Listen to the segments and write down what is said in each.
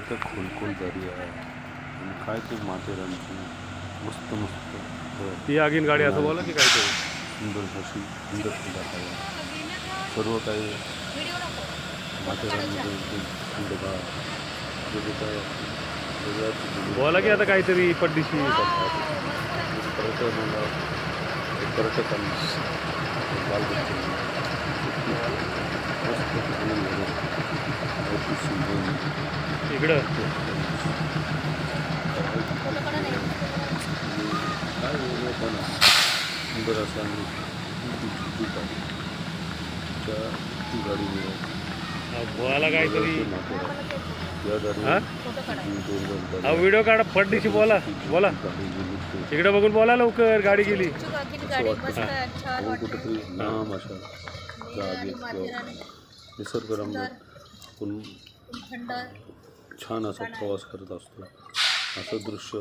तो खुल खुल दरिया है तो माते रंजी मस्त मस्त ये आगे गाड़ी आता बोला कि ख़ाइते सुंदर शशि सुंदर सुंदर है शुरू होता है माते रंजी खंडगा जो भी था बोला तो आता काहीतरी पड्डीशी पर्यटन पर्यटकांना ಗಿಡ ಹಚ್ಚಿ बोवायला काहीतरी हा बोला बोला इकडे बगुन बोला लवकर गाडी गेली कुठेतरी छान असा प्रवास करत असतो असं दृश्य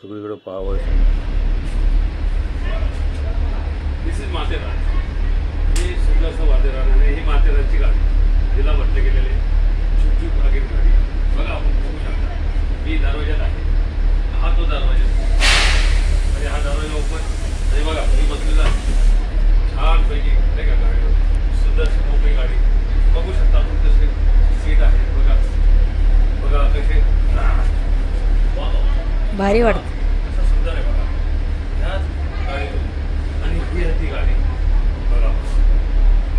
सगळीकडे पाहावं दिस इज माथेरान हे सुंदर असं माथेरान आणि ही माथेरानची गाडी हिला म्हटले गेलेले छुपछुप आगीर गाडी बघा आपण बघू शकता मी भारी वाटतं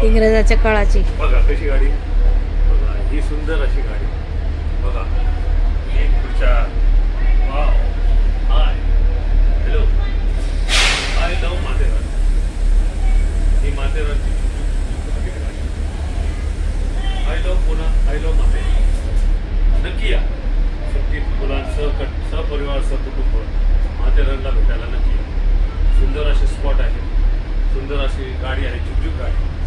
इंग्रजाच्या काळाची बघा कशी गाडी बघा ही सुंदर अशी गाडी बघा एक पुढच्या wow hi hello I love Matheran ही माथेरानची सुंदर असे स्पॉट आहे सुंदर अशी गाडी आहे चुकचुक गाडी